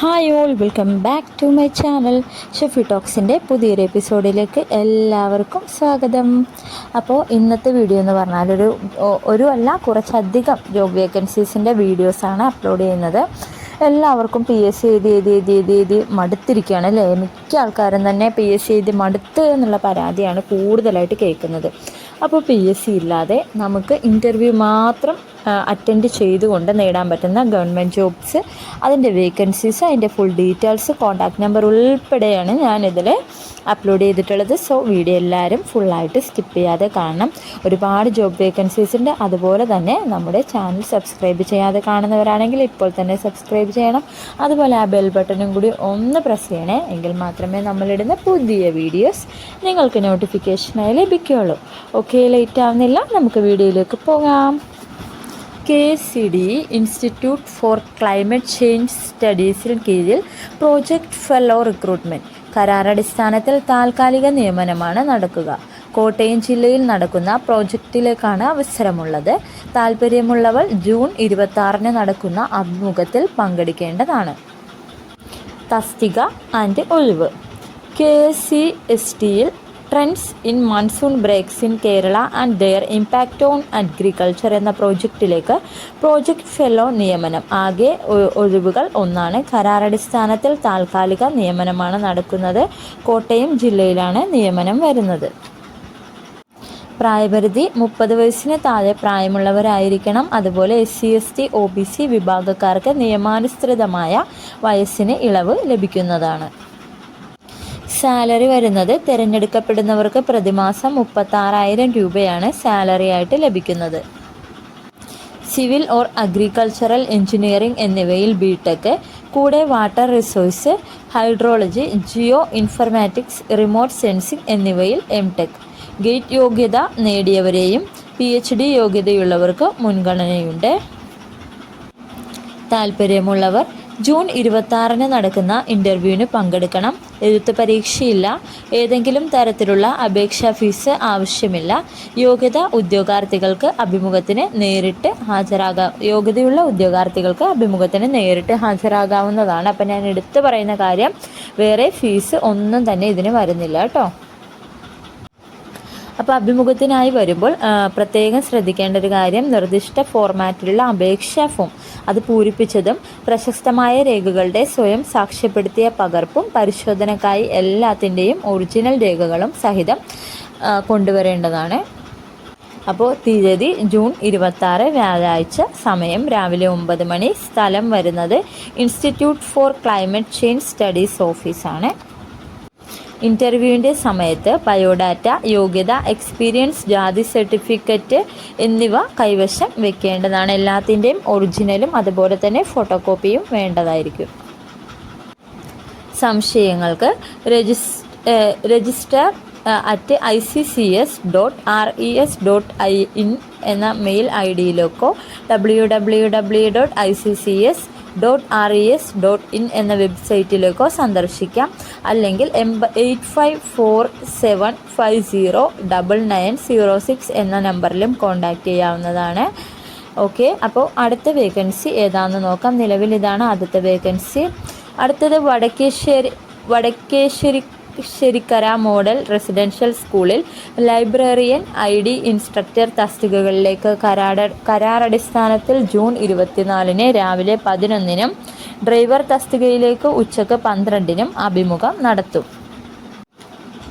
Hi all welcome back to my channel Shefi ടോക്സിന്റെ പുതിയൊരു എപ്പിസോഡിലേക്ക് എല്ലാവർക്കും സ്വാഗതം. അപ്പോൾ ഇന്നത്തെ വീഡിയോ എന്ന് പറഞ്ഞാൽ ഒരു ഒരു അല്ല കുറച്ചധികം ജോബ് വേക്കൻസീസിന്റെ വീഡിയോസാണ് അപ്ലോഡ് ചെയ്യുന്നത്. എല്ലാവർക്കും പി എസ് സി എഴുതി എഴുതി എഴുതി എഴുതി എഴുതി മടുത്തിരിക്കുകയാണ് അല്ലേ? മിക്ക ആൾക്കാരും തന്നെ പി എസ് സി എഴുതി മടുത്ത് എന്നുള്ള പരാതിയാണ് കൂടുതലായിട്ട് കേൾക്കുന്നത്. അപ്പോൾ പി എസ് സി ഇല്ലാതെ നമുക്ക് ഇന്റർവ്യൂ മാത്രം അറ്റൻഡ് ചെയ്തുകൊണ്ട് നേടാൻ പറ്റുന്ന ഗവൺമെന്റ് ജോബ്സ് അതിന്റെ വേക്കൻസീസ് അതിന്റെ ഫുൾ ഡീറ്റെയിൽസ് കോൺടാക്ട് നമ്പർ ഉൾപ്പെടെയാണ് ഞാനിതിൽ അപ്ലോഡ് ചെയ്തിട്ടുള്ളത്. സോ വീഡിയോ എല്ലാവരും ഫുള്ളായിട്ട് സ്കിപ്പ് ചെയ്യാതെ കാണണം. ഒരുപാട് ജോബ് വേക്കൻസീസ് ഉണ്ട്. അതുപോലെ തന്നെ നമ്മുടെ ചാനൽ സബ്സ്ക്രൈബ് ചെയ്യാതെ കാണുന്നവരാണെങ്കിൽ ഇപ്പോൾ തന്നെ സബ്സ്ക്രൈബ് ചെയ്യണം. അതുപോലെ ആ ബെൽ ബട്ടണും കൂടി ഒന്ന് പ്രസ് ചെയ്യണേ. എങ്കിൽ മാത്രമേ നമ്മളിടുന്ന പുതിയ വീഡിയോസ് നിങ്ങൾക്ക് നോട്ടിഫിക്കേഷനായി ലഭിക്കുകയുള്ളൂ. ഓക്കെ ലേറ്റ് ആവുന്നില്ല. നമുക്ക് വീഡിയോയിലേക്ക് പോകാം. K C D institute for climate change സ്റ്റഡീസിന് കീഴിൽ പ്രോജക്റ്റ് ഫെല്ലോ റിക്രൂട്ട്മെന്റ് കരാറടിസ്ഥാനത്തിൽ താൽക്കാലിക നിയമനമാണ് നടക്കുക. കോട്ടയം ജില്ലയിൽ നടക്കുന്ന പ്രോജക്റ്റിലേക്കാണ് അവസരമുള്ളത്. താൽപ്പര്യമുള്ളവർ ജൂൺ ഇരുപത്തി നടക്കുന്ന അഭിമുഖത്തിൽ പങ്കെടുക്കേണ്ടതാണ്. തസ്തിക ആൻഡ് ഒഴിവ്. കെ എസ് സി എസ് ടിയിൽ trends in monsoon breaks in Kerala and their impact on agriculture എന്ന പ്രോജക്റ്റിലേക്ക് പ്രോജക്റ്റ് ഫെലോ നിയമനം. ആകെ ഒഴിവുകൾ ഒന്നാണ്. കരാറടിസ്ഥാനത്തിൽ താൽക്കാലിക നിയമനമാണ് നടക്കുന്നത്. കോട്ടയം ജില്ലയിലാണ് നിയമനം വരുന്നത്. പ്രായപരിധി മുപ്പത് വയസ്സിന് താഴെ പ്രായമുള്ളവരായിരിക്കണം. അതുപോലെ S C S T O B C വിഭാഗക്കാർക്ക് നിയമാനുസൃതമായ വയസ്സിന് ഇളവ് ലഭിക്കുന്നതാണ്. സാലറി വരുന്നത് തിരഞ്ഞെടുക്കപ്പെടുന്നവർക്ക് പ്രതിമാസം മുപ്പത്താറായിരം രൂപയാണ് സാലറി ആയിട്ട് ലഭിക്കുന്നത്. സിവിൽ ഓർ അഗ്രികൾച്ചറൽ എഞ്ചിനീയറിംഗ് എന്നിവയിൽ ബി ടെക് കൂടെ water resource hydrology geo informatics remote sensing എന്നിവയിൽ എം ടെക് ഗേറ്റ് യോഗ്യത നേടിയവരെയും പി എച്ച് ഡി യോഗ്യതയുള്ളവർക്ക് മുൻഗണനയുണ്ട്. താല്പര്യമുള്ളവർ ജൂൺ ഇരുപത്തി നടക്കുന്ന ഇന്റർവ്യൂവിന് പങ്കെടുക്കണം. എഴുത്ത് പരീക്ഷയില്ല. ഏതെങ്കിലും തരത്തിലുള്ള അപേക്ഷാ ഫീസ് ആവശ്യമില്ല. യോഗ്യത ഉദ്യോഗാർത്ഥികൾക്ക് അഭിമുഖത്തിന് നേരിട്ട് ഹാജരാകാം യോഗ്യതയുള്ള ഉദ്യോഗാർത്ഥികൾക്ക് അഭിമുഖത്തിന് നേരിട്ട് ഹാജരാകാവുന്നതാണ്. അപ്പം ഞാൻ എടുത്തു പറയുന്ന കാര്യം വേറെ ഫീസ് ഒന്നും തന്നെ ഇതിന് വരുന്നില്ല കേട്ടോ. അപ്പോൾ അഭിമുഖത്തിനായി വരുമ്പോൾ പ്രത്യേകം ശ്രദ്ധിക്കേണ്ട ഒരു കാര്യം നിർദ്ദിഷ്ട ഫോർമാറ്റിലുള്ള അപേക്ഷാ ഫോം അത് പൂരിപ്പിച്ചതും പ്രശസ്തമായ രേഖകളുടെ സ്വയം സാക്ഷ്യപ്പെടുത്തിയ പകർപ്പും പരിശോധനക്കായി എല്ലാത്തിന്റെയും ഒറിജിനൽ രേഖകളും സഹിതം കൊണ്ടുവരേണ്ടതാണ്. അപ്പോൾ തീയതി ജൂൺ ഇരുപത്താറ് വ്യാഴാഴ്ച സമയം രാവിലെ ഒമ്പത് മണി. സ്ഥലം വരുന്നത് institute for climate change studies ഓഫീസാണ്. ഇന്റർവ്യൂവിന്റെ സമയത്ത് ബയോഡാറ്റ യോഗ്യത എക്സ്പീരിയൻസ് ജാതി സർട്ടിഫിക്കറ്റ് എന്നിവ കൈവശം വെക്കേണ്ടതാണ്. എല്ലാത്തിന്റെയും ഒറിജിനലും അതുപോലെ തന്നെ ഫോട്ടോ കോപ്പിയും വേണ്ടതായിരിക്കും. സംശയങ്ങൾക്ക് രജിസ് register at I C C S dot R E S dot I in എന്ന mail I ഡിയിലേക്കോ W W W dot I C C S dot R E S dot in എന്ന വെബ്സൈറ്റിലേക്കോ സന്ദർശിക്കാം. അല്ലെങ്കിൽ എൺപ eight five four seven five zero double nine zero six എന്ന നമ്പറിലും contact ചെയ്യാവുന്നതാണ്. Okay അപ്പോൾ അടുത്ത വേക്കൻസി ഏതാണെന്ന് നോക്കാം. നിലവിൽ ഇതാണ് ആദ്യത്തെ വേക്കൻസി അടുത്തത് വടക്കേശ്ശേരി വടക്കേശ്ശേരി ശരിക്കര മോഡൽ റെസിഡൻഷ്യൽ സ്കൂളിൽ ലൈബ്രറിയൻ ഐ ഡി ഇൻസ്ട്രക്ടർ തസ്തികകളിലേക്ക് കരാർ കരാറടിസ്ഥാനത്തിൽ ജൂൺ ഇരുപത്തിനാലിന് രാവിലെ പതിനൊന്നിനും ഡ്രൈവർ തസ്തികയിലേക്ക് ഉച്ചയ്ക്ക് പന്ത്രണ്ടിനും അഭിമുഖം നടത്തും.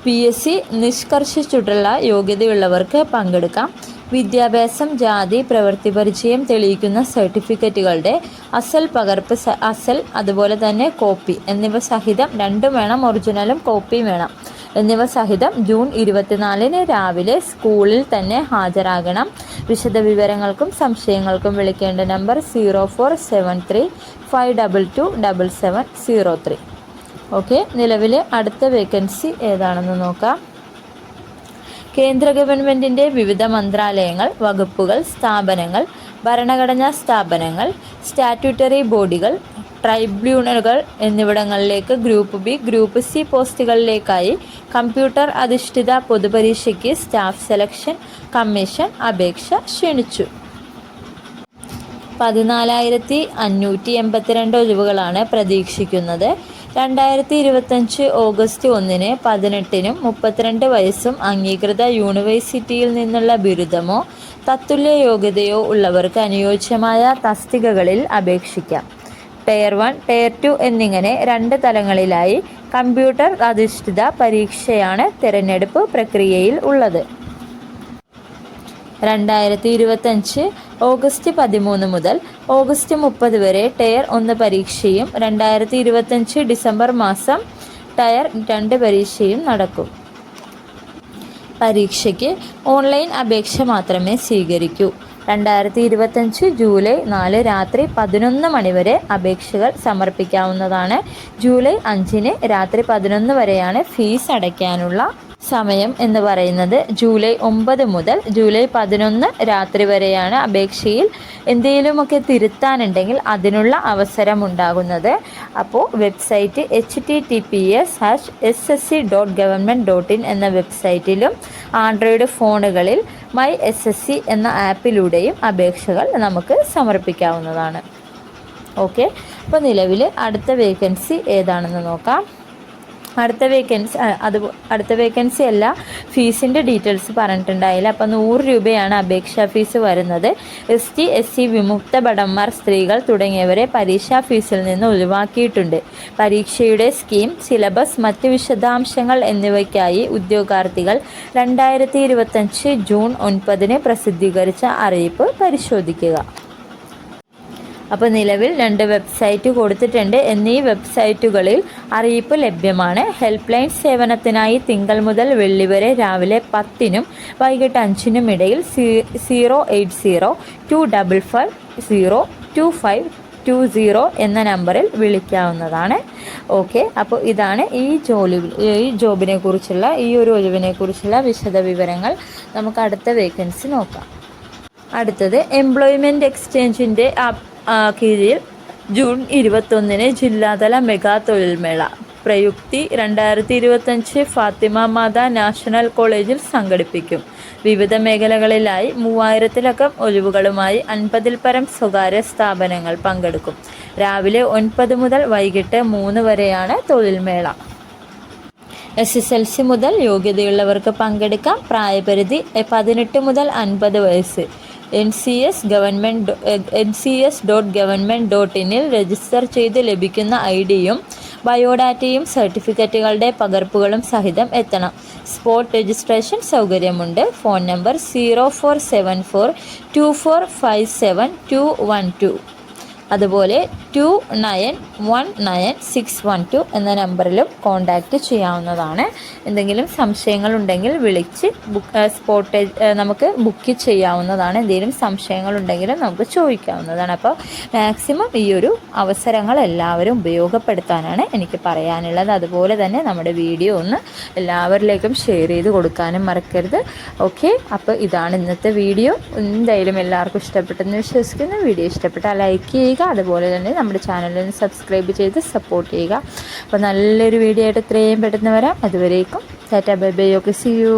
പി. എസ്. സി. നിഷ്കർഷിച്ചിട്ടുള്ള യോഗ്യതയുള്ളവർക്ക് പങ്കെടുക്കാം. വിദ്യാഭ്യാസം ജാതി പ്രവൃത്തി പരിചയം തെളിയിക്കുന്ന സർട്ടിഫിക്കറ്റുകളുടെ അസൽ പകർപ്പ് അസൽ അതുപോലെ തന്നെ കോപ്പി എന്നിവ സഹിതം രണ്ടും വേണം ഒറിജിനലും കോപ്പിയും വേണം. എന്നിവ സഹിതം ജൂൺ ഇരുപത്തിനാലിന് രാവിലെ സ്കൂളിൽ തന്നെ ഹാജരാകണം. വിശദവിവരങ്ങൾക്കും സംശയങ്ങൾക്കും വിളിക്കേണ്ട number zero four seven three five double two double seven zero three. Okay നിലവിലെ അടുത്ത വേക്കൻസി ഏതാണെന്ന് നോക്കാം. കേന്ദ്ര ഗവൺമെന്റിന്റെ വിവിധ മന്ത്രാലയങ്ങൾ വകുപ്പുകൾ സ്ഥാപനങ്ങൾ ഭരണഘടനാ സ്ഥാപനങ്ങൾ സ്റ്റാറ്റ്യൂട്ടറി ബോഡികൾ ട്രൈബ്യൂണലുകൾ എന്നിവിടങ്ങളിലേക്ക് ഗ്രൂപ്പ് ബി ഗ്രൂപ്പ് സി പോസ്റ്റുകളിലേക്കായി കമ്പ്യൂട്ടർ അധിഷ്ഠിത പൊതുപരീക്ഷയ്ക്ക് സ്റ്റാഫ് സെലക്ഷൻ കമ്മീഷൻ അപേക്ഷ ക്ഷണിച്ചു. പതിനാലായിരത്തി അഞ്ഞൂറ്റി എൺപത്തിരണ്ട് ഒഴിവുകളാണ് പ്രതീക്ഷിക്കുന്നത്. രണ്ടായിരത്തി ഇരുപത്തഞ്ച് ഓഗസ്റ്റ് ഒന്നിന് പതിനെട്ടിനും മുപ്പത്തിരണ്ട് വയസ്സും അംഗീകൃത യൂണിവേഴ്സിറ്റിയിൽ നിന്നുള്ള ബിരുദമോ തത്തുല്യ യോഗ്യതയോ ഉള്ളവർക്ക് അനുയോജ്യമായ തസ്തികകളിൽ അപേക്ഷിക്കാം. ടയർ വൺ ടയർ ടു എന്നിങ്ങനെ രണ്ട് തലങ്ങളിലായി കമ്പ്യൂട്ടർ അധിഷ്ഠിത പരീക്ഷയാണ് തിരഞ്ഞെടുപ്പ് പ്രക്രിയയിൽ ഉള്ളത്. രണ്ടായിരത്തി ഇരുപത്തഞ്ച് ഓഗസ്റ്റ് പതിമൂന്ന് മുതൽ ഓഗസ്റ്റ് മുപ്പത് വരെ ടയർ ഒന്ന് പരീക്ഷയും രണ്ടായിരത്തി ഇരുപത്തഞ്ച് ഡിസംബർ മാസം ടയർ രണ്ട് പരീക്ഷയും നടക്കും. പരീക്ഷയ്ക്ക് ഓൺലൈൻ അപേക്ഷ മാത്രമേ സ്വീകരിക്കൂ. രണ്ടായിരത്തി ഇരുപത്തഞ്ച് ജൂലൈ നാല് രാത്രി പതിനൊന്ന് മണിവരെ അപേക്ഷകൾ സമർപ്പിക്കാവുന്നതാണ്. ജൂലൈ അഞ്ചിന് രാത്രി പതിനൊന്ന് വരെയാണ് ഫീസ് അടയ്ക്കാനുള്ള സമയം എന്ന് പറയുന്നത് ജൂലൈ ഒമ്പത് മുതൽ ജൂലൈ പതിനൊന്ന് രാത്രി വരെയാണ് അപേക്ഷയിൽ എന്തെങ്കിലുമൊക്കെ തിരുത്താനുണ്ടെങ്കിൽ അതിനുള്ള അവസരം ഉണ്ടാകുന്നത് അപ്പോൾ website H T T P S hash S S C dot government dot in എന്ന വെബ്സൈറ്റിലും ആൻഡ്രോയിഡ് ഫോണുകളിൽ മൈ എസ് എസ് സി എന്ന ആപ്പിലൂടെയും അപേക്ഷകൾ നമുക്ക് സമർപ്പിക്കാവുന്നതാണ്. ഓക്കെ? അപ്പോൾ നിലവിൽ അടുത്ത വേക്കൻസി ഏതാണെന്ന് നോക്കാം. അടുത്ത വേക്കൻസി അത് അടുത്ത വേക്കൻസി അല്ല ഫീസിന്റെ ഡീറ്റെയിൽസ് പറഞ്ഞിട്ടുണ്ടായില്ല. അപ്പോൾ നൂറ് രൂപയാണ് അപേക്ഷാ ഫീസ് വരുന്നത്. എസ് ടി എസ് സി വിമുക്ത ഭടന്മാർ സ്ത്രീകൾ തുടങ്ങിയവരെ പരീക്ഷാ ഫീസിൽ നിന്ന് ഒഴിവാക്കിയിട്ടുണ്ട്. പരീക്ഷയുടെ സ്കീം സിലബസ് മറ്റ് വിശദാംശങ്ങൾ എന്നിവയ്ക്കായി ഉദ്യോഗാർത്ഥികൾ രണ്ടായിരത്തി ജൂൺ ഒൻപതിന് പ്രസിദ്ധീകരിച്ച അറിയിപ്പ് പരിശോധിക്കുക. അപ്പോൾ നിലവിൽ രണ്ട് വെബ്സൈറ്റ് കൊടുത്തിട്ടുണ്ട്. എന്നീ വെബ്സൈറ്റുകളിൽ അറിയിപ്പ് ലഭ്യമാണ്. ഹെൽപ്പ് ലൈൻ സേവനത്തിനായി തിങ്കൾ മുതൽ വെള്ളി വരെ രാവിലെ പത്തിനും വൈകിട്ട് അഞ്ചിനും ഇടയിൽ zero eight zero two double five zero two five two zero എന്ന നമ്പറിൽ വിളിക്കാവുന്നതാണ്. ഓക്കെ അപ്പോൾ ഇതാണ് ഈ ജോലി ഈ ജോബിനെ കുറിച്ചുള്ള ഈ ഒരു ഒഴിവിനെ കുറിച്ചുള്ള വിശദ വിവരങ്ങൾ. നമുക്ക് അടുത്ത വേക്കൻസി നോക്കാം. അടുത്തത് എംപ്ലോയ്മെന്റ് എക്സ്ചേഞ്ചിന്റെ കീഴിൽ ജൂൺ ഇരുപത്തൊന്നിന് ജില്ലാതല മെഗാ തൊഴിൽമേള. പ്രയുക്തി രണ്ടായിരത്തി ഇരുപത്തഞ്ച് ഫാത്തിമ മാത നാഷണൽ കോളേജിൽ സംഘടിപ്പിക്കും. വിവിധ മേഖലകളിലായി മൂവായിരത്തിലക്കം ഒഴിവുകളുമായി അൻപതിൽ പരം സ്വകാര്യ സ്ഥാപനങ്ങൾ പങ്കെടുക്കും. രാവിലെ ഒൻപത് മുതൽ വൈകിട്ട് മൂന്ന് വരെയാണ് തൊഴിൽമേള. എസ് എസ് എൽ സി മുതൽ യോഗ്യതയുള്ളവർക്ക് പങ്കെടുക്കാം പ്രായപരിധി പതിനെട്ട് മുതൽ അൻപത് വയസ്സ്. N C S government N C S dot government dot ഇനിൽ register ചെയ്ത് ലഭിക്കുന്ന ഐ ഡിയും ബയോഡാറ്റയും സർട്ടിഫിക്കറ്റുകളുടെ പകർപ്പുകളും സഹിതം എത്തണം. സ്പോട്ട് രജിസ്ട്രേഷൻ സൗകര്യമുണ്ട്. Phone number zero four seven four two four five seven two one two. അതുപോലെ two nine one nine six one two എന്ന നമ്പറിലും കോൺടാക്റ്റ് ചെയ്യാവുന്നതാണ്. എന്തെങ്കിലും സംശയങ്ങളുണ്ടെങ്കിൽ വിളിച്ച് ബുക്ക് സ്പോട്ട് നമുക്ക് ബുക്ക് ചെയ്യാവുന്നതാണ്. എന്തെങ്കിലും സംശയങ്ങളുണ്ടെങ്കിലും നമുക്ക് ചോദിക്കാവുന്നതാണ്. അപ്പോൾ മാക്സിമം ഈ ഒരു അവസരങ്ങൾ എല്ലാവരും ഉപയോഗപ്പെടുത്താനാണ് എനിക്ക് പറയാനുള്ളത്. അതുപോലെ തന്നെ നമ്മുടെ വീഡിയോ ഒന്ന് എല്ലാവരിലേക്കും ഷെയർ ചെയ്ത് കൊടുക്കാനും മറക്കരുത്. ഓക്കെ അപ്പോൾ ഇതാണ് ഇന്നത്തെ വീഡിയോ എന്തായാലും എല്ലാവർക്കും ഇഷ്ടപ്പെട്ടെന്ന് വിശ്വസിക്കുന്നു. വീഡിയോ ഇഷ്ടപ്പെട്ടാൽ ലൈക്ക് ചെയ്യുക ചെയ്യുക. അതുപോലെ തന്നെ നമ്മുടെ ചാനലിന് സബ്സ്ക്രൈബ് ചെയ്ത് സപ്പോർട്ട് ചെയ്യുക. അപ്പോൾ നല്ലൊരു വീഡിയോ ആയിട്ട് ഇത്രയും പെട്ടെന്ന് വരാം. അതുവരേക്കും tata bye bye. Okay see you